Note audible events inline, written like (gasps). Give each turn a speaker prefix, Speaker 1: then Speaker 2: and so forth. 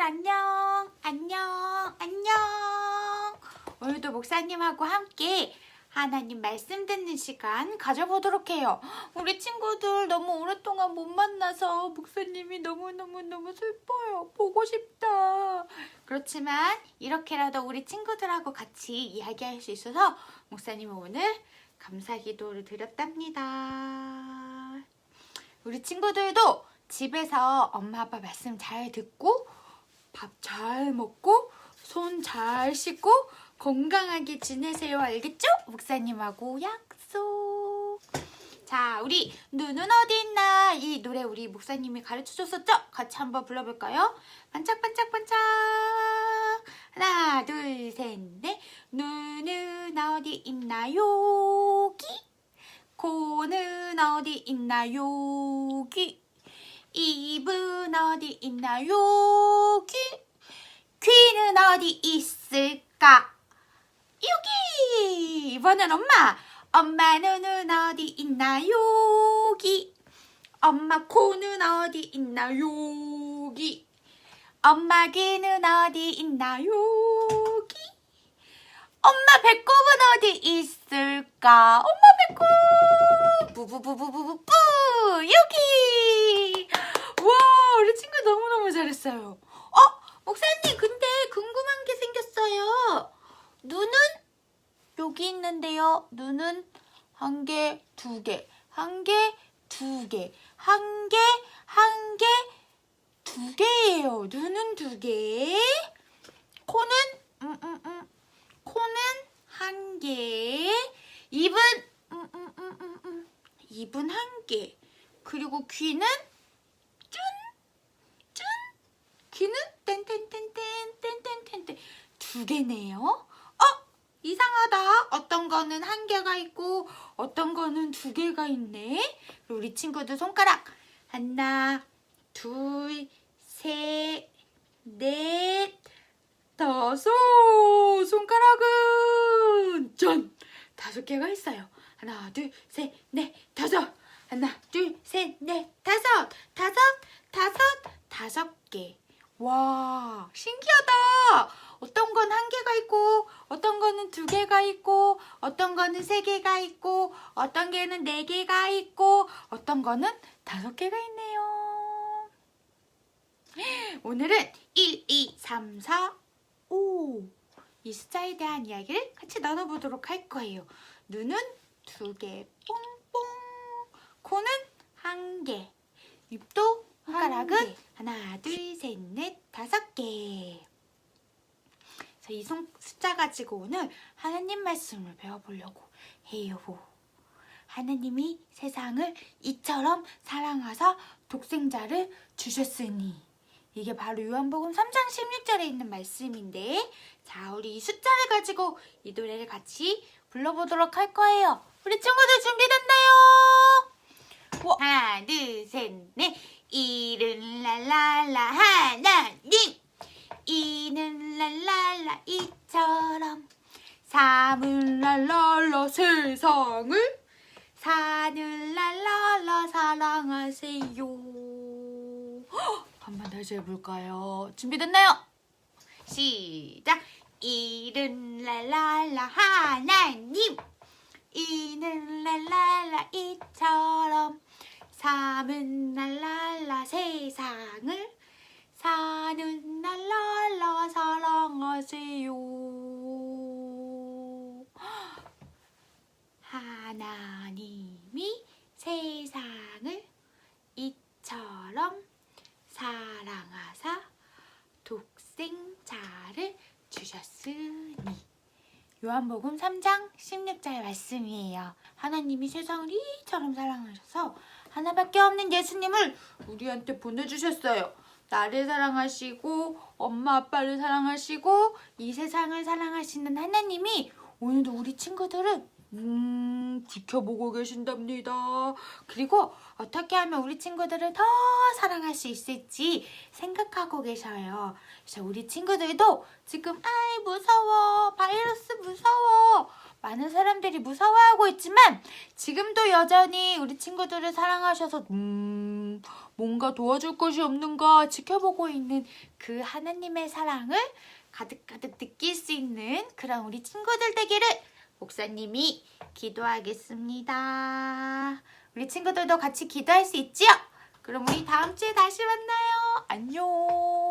Speaker 1: 친구들 안녕, 안녕, 안녕. 오늘도 목사님하고 함께 하나님 말씀 듣는 시간 가져보도록 해요. 우리 친구들 너무 오랫동안 못 만나서 목사님이 너무너무너무 슬퍼요. 보고 싶다. 그렇지만 이렇게라도 우리 친구들하고 같이 이야기할 수 있어서 목사님은 오늘 감사 기도를 드렸답니다. 우리 친구들도 집에서 엄마 아빠 말씀 잘 듣고 밥 잘 먹고 손 잘 씻고 건강하게 지내세요. 알겠죠? 목사님하고 약속. 자, 우리 눈은 어디 있나? 이 노래 우리 목사님이 가르쳐 줬었죠? 같이 한번 불러볼까요? 반짝반짝반짝. 하나, 둘, 셋, 넷. 눈은 어디 있나? 여기. 코는 어디 있나? 여기. 입은 어디 있나? 여기. 귀는 어디 있을까? 여기! 이번엔 엄마! 엄마 눈은 어디 있나? 여기! 엄마 코는 어디 있나? 여기! 엄마 귀는 어디 있나? 여기! 엄마 배꼽은 어디 있을까? 엄마 배꼽! 부부부부부부부! 여기! 와, 우리 친구 너무너무 잘했어요. 어? 목사님, 근데 궁금한 게 생겼어요. 눈은 여기 있는데요. 눈은 한 개, 두 개, 한 개, 두 개, 한 개, 한 개, 두 개예요. 눈은 두 개. 코는 음, 음, 음. 코는 한 개. 입은 음, 음, 음, 음, 음. 입은 한 개. 그리고 귀는 두 개네요. 어? 이상하다. 어떤 거는 한 개가 있고 어떤 거는 두 개가 있네. 우리 친구들 손가락 하나, 둘, 셋, 넷, 다섯. 손가락은 짠 다섯 개가 있어요. 하나, 둘, 셋, 넷, 다섯. 하나, 둘, 셋, 넷, 다섯. 다섯, 다섯, 다섯 개. 와, 신기하다. 어떤 건 한 개가 있고, 어떤 거는 두 개가 있고, 어떤 거는 세 개가 있고, 어떤 개는 네 개가 있고, 어떤 거는 다섯 개가 있네요. (gasps) 오늘은 1, 2, 3, 4, 5. 이 숫자에 대한 이야기를 같이 나눠보도록 할 거예요. 눈은 두 개, 뽕뽕. 코는 한 개. 입도 손가락은 하나, 둘, 셋, 넷, 다섯 개. 그래서 이 송- 숫자 가지고 오늘 하나님 말씀을 배워보려고 해요. 하나님이 세상을 이처럼 사랑하사 독생자를 주셨으니 이게 바로 요한복음 3장 16절에 있는 말씀인데 자 우리 이 숫자를 가지고 이 노래를 같이 불러보도록 할 거예요. 우리 친구들 준비됐나요? 뭐, 하나, 둘, 셋, 넷. 이른 랄랄라 하나님. 이는 랄랄라 이처럼. 삼은 랄랄라 세상을. 사는 랄랄라 사랑하세요. 한번 다시 해볼까요? 준비됐나요? 시작. 이른 랄랄라 하나님. 이는 랄랄라 이처럼 삼은 랄랄라 세 하나님이 세상을 이처럼 사랑하사 독생자를 주셨으니 요한복음 3장 16절 말씀이에요. 하나님이 세상을 이처럼 사랑하셔서 하나밖에 없는 예수님을 우리한테 보내주셨어요. 나를 사랑하시고 엄마 아빠를 사랑하시고 이 세상을 사랑하시는 하나님이 오늘도 우리 친구들을 음, 지켜보고 계신답니다. 그리고 어떻게 하면 우리 친구들을 더 사랑할 수 있을지 생각하고 계셔요. 그래서 우리 친구들도 지금 아이 무서워 바이러스 무서워 많은 사람들이 무서워하고 있지만 지금도 여전히 우리 친구들을 사랑하셔서 음 음, 뭔가 도와줄 것이 없는가 지켜보고 있는 그 하나님의 사랑을 가득가득 느낄 수 있는 그런 우리 친구들 되기를 목사님이 기도하겠습니다. 우리 친구들도 같이 기도할 수 있지요? 그럼 우리 다음 주에 다시 만나요. 안녕.